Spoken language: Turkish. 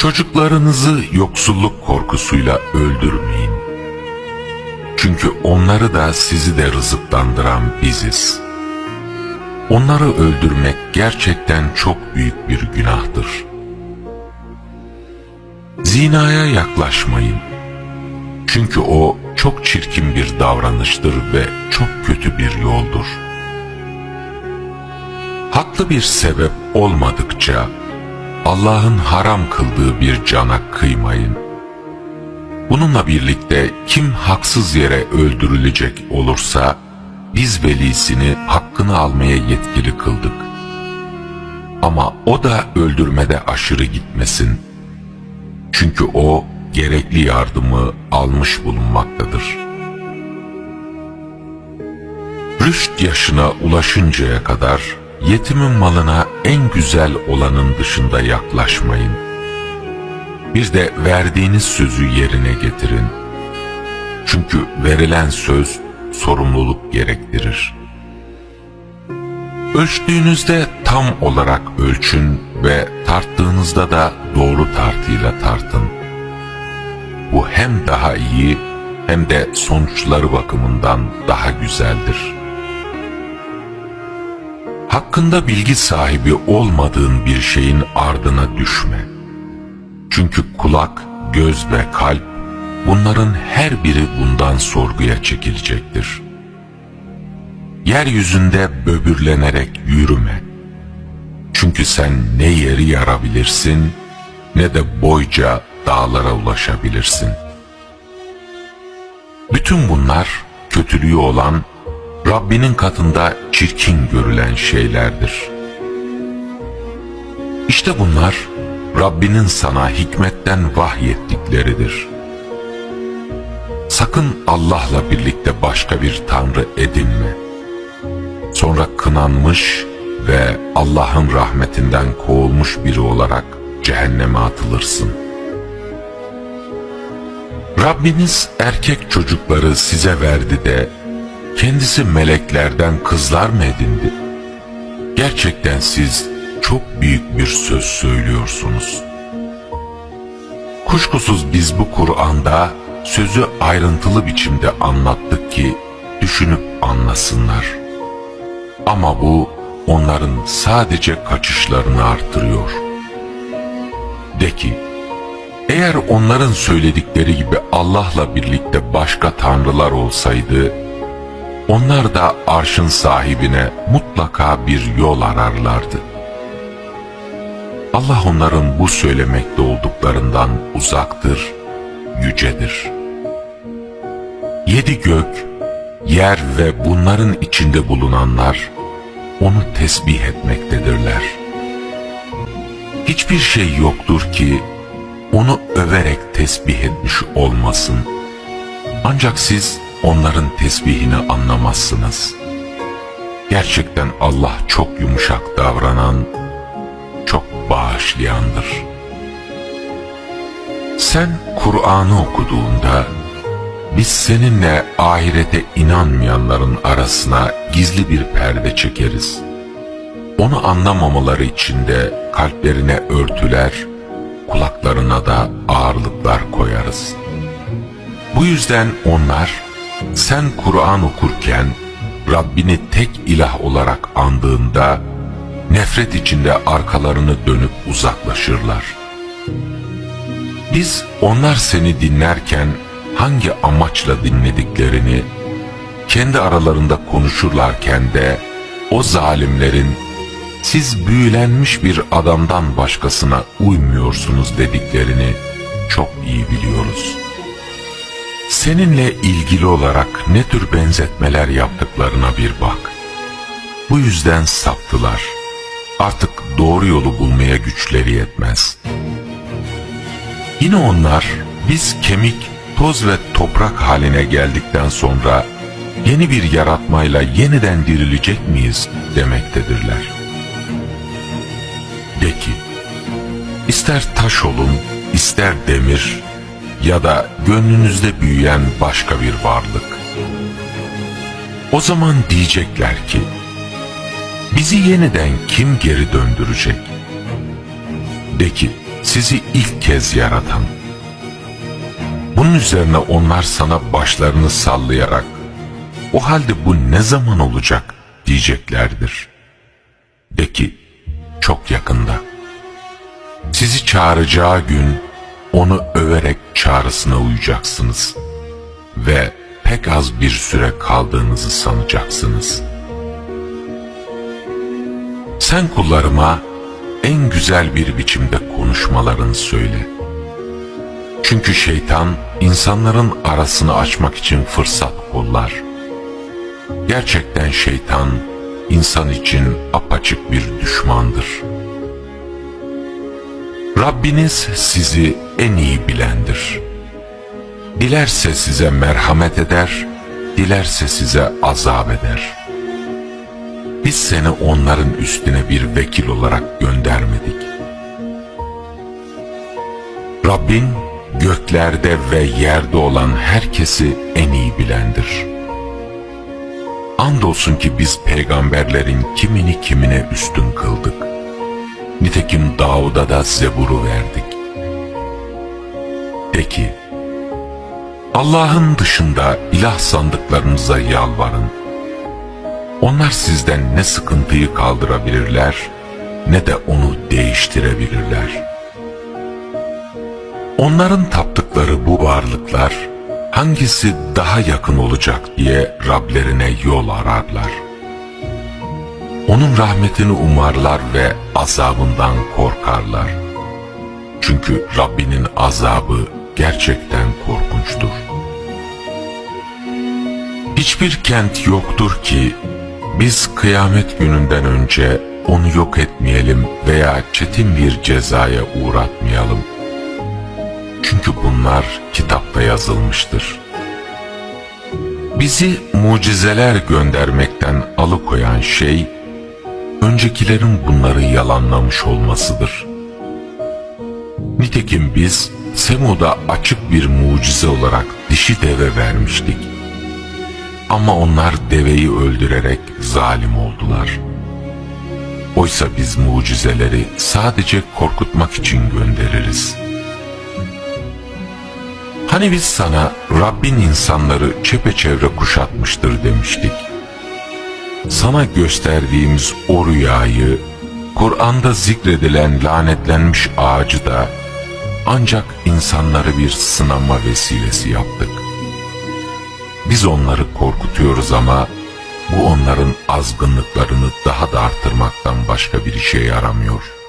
Çocuklarınızı yoksulluk korkusuyla öldürmeyin. Çünkü onları da sizi de rızıklandıran biziz. Onları öldürmek gerçekten çok büyük bir günahtır. Zinaya yaklaşmayın. Çünkü o çok çirkin bir davranıştır ve çok kötü bir yoldur. Haklı bir sebep olmadıkça Allah'ın haram kıldığı bir cana kıymayın. Bununla birlikte kim haksız yere öldürülecek olursa biz velisini hakkını almaya yetkili kıldık. Ama o da öldürmede aşırı gitmesin. Çünkü o gerekli yardımı almış bulunmaktadır. Rüşt yaşına ulaşıncaya kadar yetimin malına en güzel olanın dışında yaklaşmayın. Bir de verdiğiniz sözü yerine getirin. Çünkü verilen söz sorumluluk gerektirir. Ölçtüğünüzde tam olarak ölçün ve tarttığınızda da doğru tartıyla tartın. Bu hem daha iyi hem de sonuçları bakımından daha güzeldir. Hakkında bilgi sahibi olmadığın bir şeyin ardına düşme. Çünkü kulak, göz ve kalp bunların her biri bundan sorguya çekilecektir. Yeryüzünde böbürlenerek yürüme. Çünkü sen ne yeri yarabilirsin ne de boyca dağlara ulaşabilirsin. Bütün bunlar kötülüğü olan Rabbinin katında çirkin görülen şeylerdir. İşte bunlar Rabbinin sana hikmetten vahyettikleridir. Sakın Allah'la birlikte başka bir tanrı edinme. Sonra kınanmış ve Allah'ın rahmetinden kovulmuş biri olarak cehenneme atılırsın. Rabbiniz erkek çocukları size verdi de kendisi meleklerden kızlar mı edindi? Gerçekten siz çok büyük bir söz söylüyorsunuz. Kuşkusuz biz bu Kur'an'da sözü ayrıntılı biçimde anlattık ki düşünüp anlasınlar. Ama bu onların sadece kaçışlarını artırıyor. De ki, eğer onların söyledikleri gibi Allah'la birlikte başka tanrılar olsaydı, onlar da arşın sahibine mutlaka bir yol ararlardı. Allah onların bu söylemekte olduklarından uzaktır, yücedir. Yedi gök, yer ve bunların içinde bulunanlar onu tesbih etmektedirler. Hiçbir şey yoktur ki onu överek tesbih etmiş olmasın. Ancak siz onların tesbihini anlamazsınız. Gerçekten Allah çok yumuşak davranan, çok bağışlayandır. Sen Kur'an'ı okuduğunda, biz seninle ahirete inanmayanların arasına gizli bir perde çekeriz. Onu anlamamaları için de kalplerine örtüler, kulaklarına da ağırlıklar koyarız. Bu yüzden onlar, sen Kur'an okurken Rabbini tek ilah olarak andığında nefret içinde arkalarını dönüp uzaklaşırlar. Biz onlar seni dinlerken hangi amaçla dinlediklerini kendi aralarında konuşurlarken de o zalimlerin siz büyülenmiş bir adamdan başkasına uymuyorsunuz dediklerini çok iyi biliyoruz. Seninle ilgili olarak ne tür benzetmeler yaptıklarına bir bak. Bu yüzden saptılar. Artık doğru yolu bulmaya güçleri yetmez. Yine onlar biz kemik, toz ve toprak haline geldikten sonra yeni bir yaratmayla yeniden dirilecek miyiz demektedirler. De ki, ister taş olun, ister demir ya da gönlünüzde büyüyen başka bir varlık. O zaman diyecekler ki, bizi yeniden kim geri döndürecek? De ki, sizi ilk kez yaratan. Bunun üzerine onlar sana başlarını sallayarak o halde bu ne zaman olacak diyeceklerdir. De ki çok yakında. Sizi çağıracağı gün onu överek çağrısına uyacaksınız ve pek az bir süre kaldığınızı sanacaksınız. Sen kullarıma en güzel bir biçimde konuşmalarını söyle. Çünkü şeytan insanların arasını açmak için fırsat kollar. Gerçekten şeytan insan için apaçık bir düşmandır. Rabbiniz sizi en iyi bilendir. Dilerse size merhamet eder, dilerse size azap eder. Biz seni onların üstüne bir vekil olarak göndermedik. Rabbin göklerde ve yerde olan herkesi en iyi bilendir. Andolsun ki biz peygamberlerin kimini kimine üstün kıldık. Nitekim Davud'a da Zebur'u verdik. De ki, Allah'ın dışında ilah sandıklarınıza yalvarın. Onlar sizden ne sıkıntıyı kaldırabilirler ne de onu değiştirebilirler. Onların taptıkları bu varlıklar hangisi daha yakın olacak diye Rablerine yol ararlar. Onun rahmetini umarlar ve azabından korkarlar. Çünkü Rabbinin azabı gerçekten korkunçtur. Hiçbir kent yoktur ki biz kıyamet gününden önce onu yok etmeyelim veya çetin bir cezaya uğratmayalım. Çünkü bunlar kitapta yazılmıştır. Bizi mucizeler göndermekten alıkoyan şey, öncekilerin bunları yalanlamış olmasıdır. Nitekim biz Semud'a açık bir mucize olarak dişi deve vermiştik. Ama onlar deveyi öldürerek zalim oldular. Oysa biz mucizeleri sadece korkutmak için göndeririz. Hani biz sana Rabbin insanları çepeçevre kuşatmıştır demiştik. Sana gösterdiğimiz o rüyayı, Kur'an'da zikredilen lanetlenmiş ağacı da ancak insanları bir sınama vesilesi yaptık. Biz onları korkutuyoruz ama bu onların azgınlıklarını daha da arttırmaktan başka bir işe yaramıyor.''